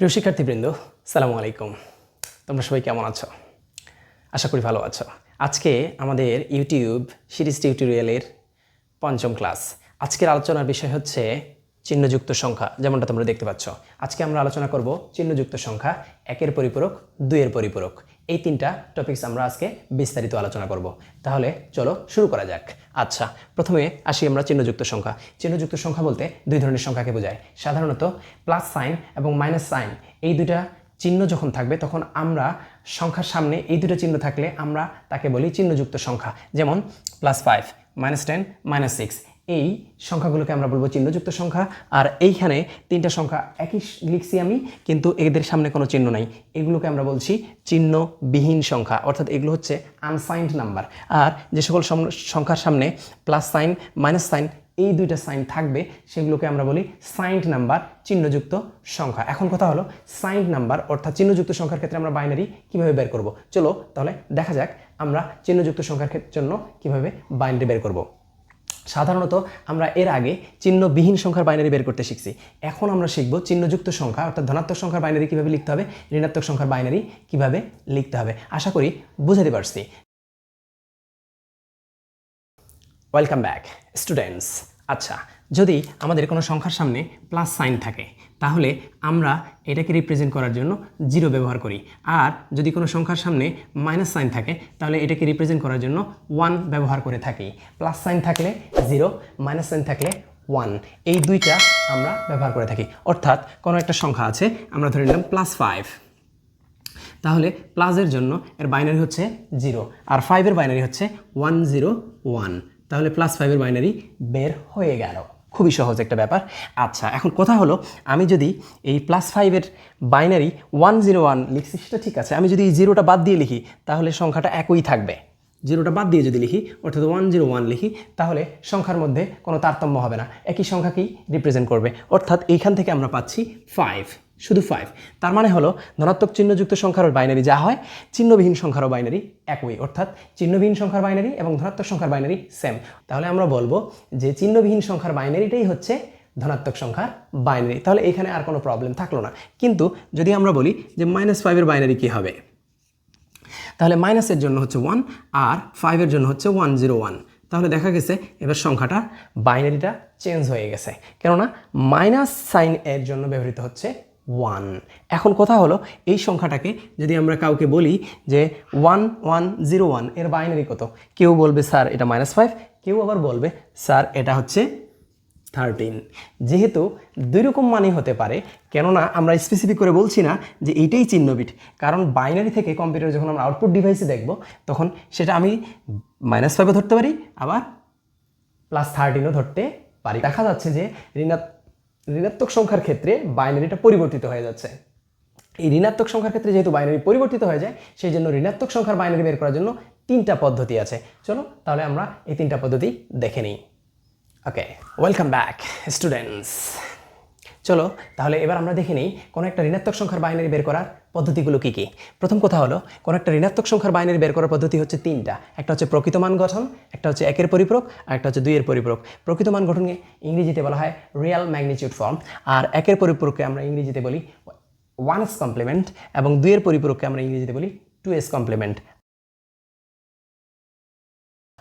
প্রিয় শিক্ষার্থীবৃন্দ, সালামু আলাইকুম। তোমরা সবাই কেমন আছো? আশা করি ভালো আছো। আজকে আমাদের ইউটিউব সিরিজ টিউটোরিয়ালের পঞ্চম ক্লাস। আজকের আলোচনার বিষয় হচ্ছে চিহ্নযুক্ত সংখ্যা, যেমনটা তোমরা দেখতে পাচ্ছ। আজকে আমরা আলোচনা করব চিহ্নযুক্ত সংখ্যা একের পরিপূরক, দুইয়ের পরিপূরক। এই তিনটা টপিকস আমরা আজকে বিস্তারিত আলোচনা করব। তাহলে চলো শুরু করা যাক। আচ্ছা প্রথমে আসি আমরা চিহ্নযুক্ত সংখ্যা। চিহ্নযুক্ত সংখ্যা বলতে দুই ধরনের সংখ্যাকে বোঝায়। সাধারণত প্লাস সাইন এবং মাইনাস সাইন এই দুইটা চিহ্ন যখন থাকবে, তখন আমরা সংখ্যার সামনে এই দুটো চিহ্ন থাকলে আমরা তাকে বলি চিহ্নযুক্ত সংখ্যা। যেমন plus five minus ten minus six এই সংখ্যাগুলোকে আমরা বলব চিহ্নযুক্ত সংখ্যা। আর এইখানে তিনটা সংখ্যা একই লিখছি আমি, কিন্তু এদের সামনে কোনো চিহ্ন নাই। এগুলোকে আমরা বলছি চিহ্নবিহীন সংখ্যা, অর্থাৎ এগুলো হচ্ছে আনসাইন্ড নাম্বার আর যে সকল সংখ্যার সামনে প্লাস সাইন মাইনাস সাইন এই দুইটা সাইন থাকবে, সেগুলোকে আমরা বলি সাইন্ড নাম্বার চিহ্নযুক্ত সংখ্যা। এখন কথা হলো সাইন্ড নাম্বার অর্থাৎ চিহ্নযুক্ত সংখ্যার ক্ষেত্রে আমরা বাইনারি কীভাবে বের করব? চলো তাহলে দেখা যাক আমরা চিহ্নযুক্ত সংখ্যার জন্য কীভাবে বাইনারি বের করব। সাধারণত আমরা এর আগে চিহ্নবিহীন সংখ্যার বাইনারি বের করতে শিখছি। এখন আমরা শিখব চিহ্নযুক্ত সংখ্যা, অর্থাৎ ধনাত্মক সংখ্যার বাইনারি কীভাবে লিখতে হবে, ঋণাত্মক সংখ্যার বাইনারি কীভাবে লিখতে হবে। আশা করি বুঝাতে পারছি। ওয়েলকাম ব্যাক স্টুডেন্টস আচ্ছা যদি আমাদের কোনো সংখ্যার সামনে প্লাস সাইন থাকে তাহলে আমরা এটাকে রিপ্রেজেন্ট করার জন্য জিরো ব্যবহার করি। আর যদি কোনো সংখ্যার সামনে মাইনাস সাইন থাকে, তাহলে এটাকে রিপ্রেজেন্ট করার জন্য ওয়ান ব্যবহার করে থাকি। প্লাস সাইন থাকলে জিরো মাইনাস সাইন থাকলে ওয়ান এই দুইটা আমরা ব্যবহার করে থাকি। অর্থাৎ কোনো একটা সংখ্যা আছে, আমরা ধরে নিলাম প্লাস ফাইভ তাহলে প্লাসের জন্য এর বাইনারি হচ্ছে জিরো আর ফাইভের বাইনারি হচ্ছে ওয়ান জিরো ওয়ান তাহলে প্লাস ফাইভের বাইনারি বের হয়ে গেল। খুবই সহজ একটা ব্যাপার। আচ্ছা এখন কথা হলো, আমি যদি এই প্লাস ফাইভের বাইনারি ওয়ান জিরো ওয়ান লিখছি, সেটা ঠিক আছে, আমি যদি এই জিরোটা বাদ দিয়ে লিখি, তাহলে সংখ্যাটা একই থাকবে। জিরোটা বাদ দিয়ে যদি লিখি, অর্থাৎ ওয়ান জিরো ওয়ান লিখি, তাহলে সংখ্যার মধ্যে কোনো তারতম্য হবে না। একই সংখ্যাকেই রিপ্রেজেন্ট করবে। অর্থাৎ এইখান থেকে আমরা পাচ্ছি ফাইভ শুধু ফাইভ তার মানে হলো ধনাত্মক চিহ্নযুক্ত সংখ্যার বাইনারি যা হয়, চিহ্নবিহীন সংখ্যারও বাইনারি একই অর্থাৎ চিহ্নবিহীন সংখ্যার বাইনারি এবং ধনাত্মক সংখ্যার বাইনারি সেম তাহলে আমরা বলব যে চিহ্নবিহীন সংখ্যার বাইনারিটাই হচ্ছে ধনাত্মক সংখ্যার বাইনারি তাহলে এখানে আর কোনো প্রবলেম থাকল না। কিন্তু যদি আমরা বলি যে মাইনাস ফাইভের বাইনারি কী হবে? তাহলে মাইনাসের জন্য হচ্ছে ওয়ান আর ফাইভের জন্য হচ্ছে ওয়ান জিরো ওয়ান তাহলে দেখা গেছে এবার সংখ্যাটা বাইনারিটা চেঞ্জ হয়ে গেছে। কেননা মাইনাস সাইন এর জন্য ব্যবহৃত হচ্ছে ওয়ান এখন কথা হলো, এই সংখ্যাটাকে যদি আমরা কাউকে বলি যে ওয়ান ওয়ান জিরো ওয়ানের বাইনারি কত? কেউ বলবে, স্যার, এটা মাইনাস ফাইভ কেউ আবার বলবে, স্যার, এটা হচ্ছে থার্টিন যেহেতু দুই রকম মানই হতে পারে, কেননা আমরা স্পেসিফিক করে বলছি না যে এইটাই চিহ্নবিট, কারণ বাইনারি থেকে কম্পিউটার যখন আমরা আউটপুট ডিভাইসে দেখব, তখন সেটা আমি মাইনাস ফাইভও ধরতে পারি, আবার প্লাস থার্টিনও ধরতে পারি। দেখা যাচ্ছে যে ঋণাত ঋণাত্মক সংখ্যার ক্ষেত্রে বাইনারিটা পরিবর্তিত হয়ে যাচ্ছে। এই ঋণাত্মক সংখ্যার ক্ষেত্রে যেহেতু বাইনারি পরিবর্তিত হয়ে যায়, সেই জন্য ঋণাত্মক সংখ্যার বাইনারি বের করার জন্য তিনটা পদ্ধতি আছে। চলো তাহলে আমরা এই তিনটা পদ্ধতি দেখে নিই। ওকে ওয়েলকাম ব্যাক স্টুডেন্টস চলো তাহলে এবার আমরা দেখে নিই, কোনো একটা ঋণাত্মক সংখ্যার বাইনারি বের করার পদ্ধতিগুলো কী কী? প্রথম কথা হলো, কোনো একটা ঋণাত্মক সংখ্যার বাইনারি বের করার পদ্ধতি হচ্ছে তিনটা। একটা হচ্ছে প্রকৃত মান গঠন, একটা হচ্ছে একের পরিপূরক, আর একটা হচ্ছে দুইয়ের পরিপূরক। প্রকৃত মান গঠনকে ইংরেজিতে বলা হয় রিয়াল ম্যাগনিচিউড ফর্ম আর একের পরিপূরককে আমরা ইংরেজিতে বলি ওয়ান এস কমপ্লিমেন্ট এবং দুইয়ের পরিপূরককে আমরা ইংরেজিতে বলি টু এস কমপ্লিমেন্ট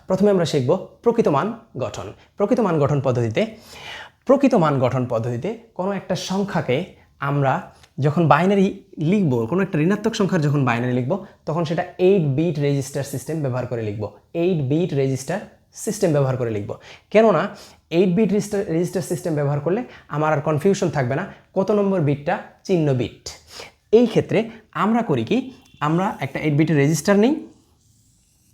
প্রথমে আমরা শিখব প্রকৃত মান গঠন। প্রকৃত মান গঠন পদ্ধতিতে, প্রকৃত মান গঠন পদ্ধতিতে কোনো একটা সংখ্যাকে আমরা যখন বাইনারি লিখব, কোনো একটা ঋণাত্মক সংখ্যার যখন বাইনারি লিখব, তখন সেটা এইট বিট রেজিস্টার সিস্টেম ব্যবহার করে লিখব। এইট বিট রেজিস্টার সিস্টেম ব্যবহার করে লিখব। কেননা eight bit register register system ব্যবহার করলে আমার আর কনফিউশন থাকবে না, কত নম্বর বিটটা চিহ্ন বিট এই ক্ষেত্রে আমরা করি কি, আমরা একটা এইট বিটের রেজিস্টার নিই,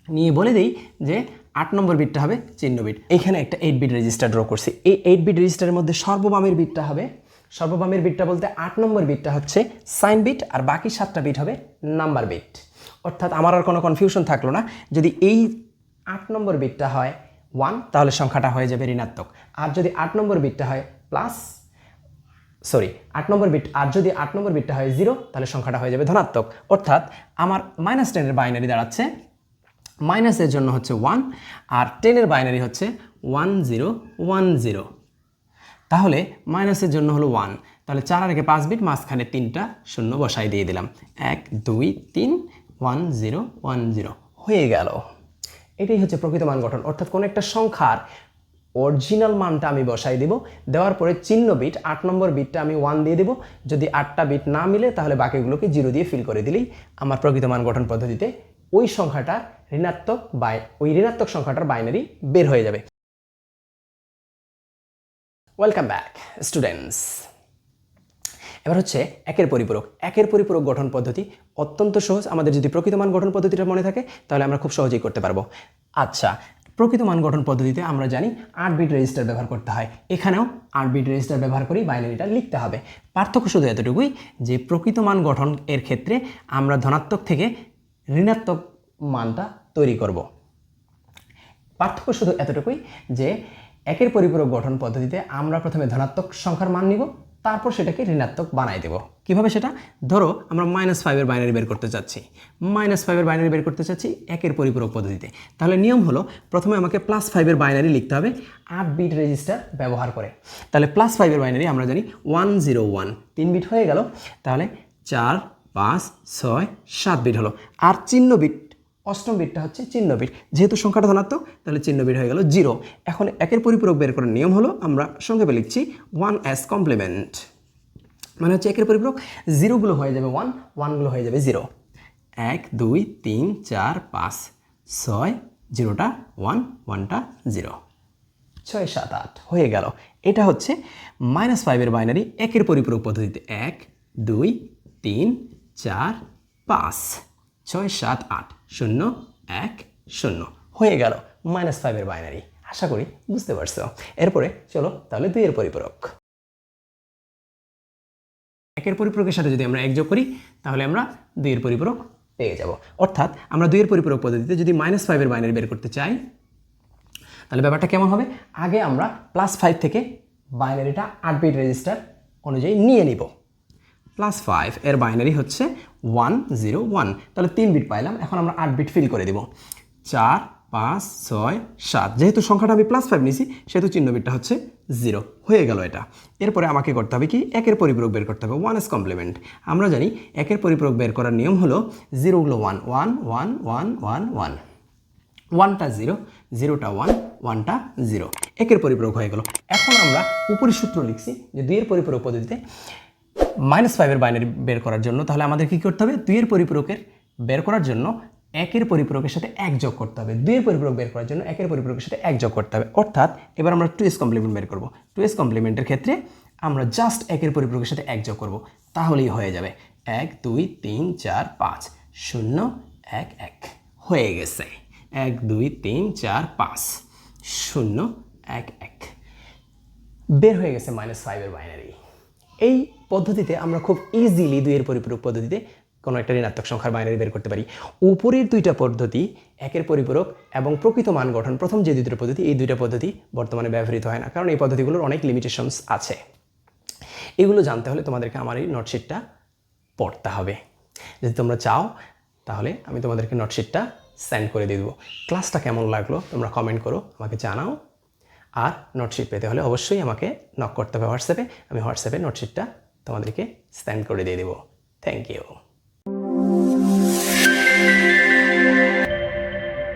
নিয়ে বলে দিই যে আট নম্বর বিটটা হবে চিহ্ন বিট এখানে একটা এইট বিট রেজিস্টার ড্র করছি। এই এইট বিট রেজিস্টারের মধ্যে সর্ববামের বিটটা হবে সর্ববামের বিটটা বলতে আট নম্বর বিটটা হচ্ছে সাইন বিট আর বাকি সাতটা বিট হবে নাম্বার বিট অর্থাৎ আমার আর কোনো কনফিউশন থাকল না। যদি এই আট নম্বর বিটটা হয় ওয়ান তাহলে সংখ্যাটা হয়ে যাবে ঋণাত্মক। আর যদি আট নম্বর বিটটা হয় প্লাস সরি আট নম্বর বিট আর যদি আট নম্বর বিটটা হয় জিরো তাহলে সংখ্যাটা হয়ে যাবে ধনাত্মক। অর্থাৎ আমার মাইনাস টেনের বাইনারি দাঁড়াচ্ছে। মাইনাসের জন্য হচ্ছে ওয়ান আর টেনের বাইনারি হচ্ছে ওয়ান জিরো ওয়ান জিরো তাহলে মাইনাসের জন্য হলো ওয়ান তাহলে চার আর একে পাঁচ বিট, মাঝখানে তিনটা শূন্য বসাই দিয়ে দিলাম। এক, দুই, তিন ওয়ান জিরো ওয়ান জিরো হয়ে গেল। এটাই হচ্ছে প্রকৃত মান গঠন। অর্থাৎ কোনো একটা সংখ্যার অরিজিনাল মানটা আমি বসাই দিব। দেওয়ার পরে চিহ্ন বিট, আট নম্বর বিটটা আমি ওয়ান দিয়ে দিব। যদি আটটা বিট না মিলে, তাহলে বাকিগুলোকে জিরো দিয়ে ফিল করে দিলেই আমার প্রকৃত মান গঠন পদ্ধতিতে ওই সংখ্যাটা ঋণাত্মক বাই ওই ঋণাত্মক সংখ্যাটার বাইনারি বের হয়ে যাবে। ওয়েলকাম ব্যাক স্টুডেন্টস এবার হচ্ছে একের পরিপূরক। একের পরিপূরক গঠন পদ্ধতি অত্যন্ত সহজ। আমাদের যদি প্রকৃত মান গঠন পদ্ধতিটা মনে থাকে, তাহলে আমরা খুব সহজেই করতে পারব। আচ্ছা প্রকৃত মান গঠন পদ্ধতিতে আমরা জানি আট বিট রেজিস্টার ব্যবহার করতে হয়। এখানেও আট বিট রেজিস্টার ব্যবহার করেই বাইনারিটা লিখতে হবে। পার্থক্য শুধু এতটুকুই যে প্রকৃত মান গঠন এর ক্ষেত্রে আমরা ধনাত্মক থেকে ঋণাত্মক মানটা তৈরি করব। পার্থক্য শুধু এতটুকুই যে একের পরিপূরক গঠন পদ্ধতিতে আমরা প্রথমে ধনাত্মক সংখ্যার মান নিব, তারপর সেটাকে ঋণাত্মক বানাই দেব। কীভাবে সেটা? ধরো, আমরা মাইনাস ফাইভের বাইনারি বের করতে চাচ্ছি। মাইনাস ফাইভের বাইনারি বের করতে চাচ্ছি একের পরিপূরক পদ্ধতিতে। তাহলে নিয়ম হলো, প্রথমে আমাকে প্লাস ফাইভের বাইনারি লিখতে হবে, আট বিট রেজিস্টার ব্যবহার করে। তাহলে প্লাস ফাইভের বাইনারি আমরা জানি ওয়ান জিরো ওয়ান তিন বিট হয়ে গেল, তাহলে চার, পাঁচ, ছয়, সাত বিট হলো। আর চিহ্ন বিট অষ্টম বিটটা হচ্ছে চিহ্ন বিট। যেহেতু সংখ্যাটা ধনাত্মক, তাহলে চিহ্ন বিট হয়ে গেল জিরো। এখন একের পরিপূরক বের করার নিয়ম হলো, আমরা সংক্ষেপে লিখছি ওয়ান অ্যাস কমপ্লিমেন্ট মানে হচ্ছে একের পরিপূরক জিরোগুলো হয়ে যাবে ওয়ান ওয়ানগুলো হয়ে যাবে জিরো। এক, দুই, তিন, চার, পাঁচ, ছয়, জিরোটা ওয়ান ওয়ানটা জিরো। ছয়, সাত, আট, হয়ে গেল। এটা হচ্ছে মাইনাস ফাইভের বাইনারি একের পরিপূরক পদ্ধতিতে এক, দুই, তিন, চার, পাঁচ। ছয় সাত আট শূন্য এক শূন্য। হয়ে গেল মাইনাস ফাইভের বাইনারি আশা করি বুঝতে পারছ। এরপরে চলো তাহলে দুইয়ের পরিপূরক। একের পরিপূরকের সাথে যদি আমরা এক যোগ করি, তাহলে আমরা দুইয়ের পরিপূরক পেয়ে যাব। অর্থাৎ আমরা দুইয়ের পরিপূরক পদ্ধতিতে যদি মাইনাস ফাইভের বাইনারি বের করতে চাই, তাহলে ব্যাপারটা কেমন হবে? আগে আমরা প্লাস ফাইভ থেকে বাইনারিটা আট বিট রেজিস্টার অনুযায়ী নিয়ে নিব। প্লাস ফাইভ এর বাইনারি হচ্ছে ওয়ান জিরো ওয়ান তাহলে তিন বিট পাইলাম, এখন আমরা আট বিট ফিল করে দিব। চার, পাঁচ, ছয়, সাত। যেহেতু সংখ্যাটা আমি প্লাস ফাইভ নিয়েছি সেহেতু চিহ্ন বিটটা হচ্ছে জিরো হয়ে গেল এটা। এরপরে আমাকে করতে হবে কি? একের পরিপূরক বের করতে হবে। ওয়ান এস কমপ্লিমেন্ট আমরা জানি একের পরিপূরক বের করার নিয়ম হলো জিরোগুলো one one one one one one ওয়ানটা জিরো জিরোটা ওয়ান ওয়ানটা জিরো একের পরিপূরক হয়ে গেল। এখন আমরা উপরি সূত্র লিখছি যে দুইয়ের পরিপূরক পদ্ধতিতে মাইনাস ফাইভের বাইনারি বের করার জন্য, তাহলে আমাদের কী করতে হবে? দুইয়ের পরিপূরকের বের করার জন্য একের পরিপূরকের সাথে এক যোগ করতে হবে। দুইয়ের পরিপূরক বের করার জন্য একের পরিপূরকের সাথে এক যোগ করতে হবে। অর্থাৎ এবার আমরা টু এস কমপ্লিমেন্ট বের করব। টু এস কমপ্লিমেন্টের ক্ষেত্রে আমরা জাস্ট একের পরিপূরকের সাথে এক যোগ করব। তাহলেই হয়ে যাবে এক, দুই, তিন, চার, পাঁচ। শূন্য, এক এক। হয়ে গেছে। এক, দুই, তিন, চার, পাঁচ। শূন্য, এক এক। বের হয়ে গেছে মাইনাস ফাইভের বাইনারি এই পদ্ধতিতে আমরা খুব ইজিলি দুইয়ের পরিপূরক পদ্ধতিতে কোনো একটা ঋণাত্মক সংখ্যার বাইনারি বের করতে পারি। উপরের দুইটা পদ্ধতি একের পরিপূরক এবং প্রকৃত মান গঠন, প্রথম যে দুইটা পদ্ধতি, এই দুইটা পদ্ধতি বর্তমানে ব্যবহৃত হয় না, কারণ এই পদ্ধতিগুলোর অনেক লিমিটেশনস আছে। এগুলো জানতে হলে তোমাদেরকে আমার এই নোটশিটটা পড়তে হবে। যদি তোমরা চাও, তাহলে আমি তোমাদেরকে নোটশিটটা সেন্ড করে দিয়ে দেবো। ক্লাসটা কেমন লাগল তোমরা কমেন্ট করো, আমাকে জানাও। আর নোটশিট পেতে হলে অবশ্যই আমাকে নক করতে হবে হোয়াটসঅ্যাপে। আমি হোয়াটসঅ্যাপে নোটশিটটা তোমাদেরকে সেন্ড করে দিয়ে দেবো। Thank you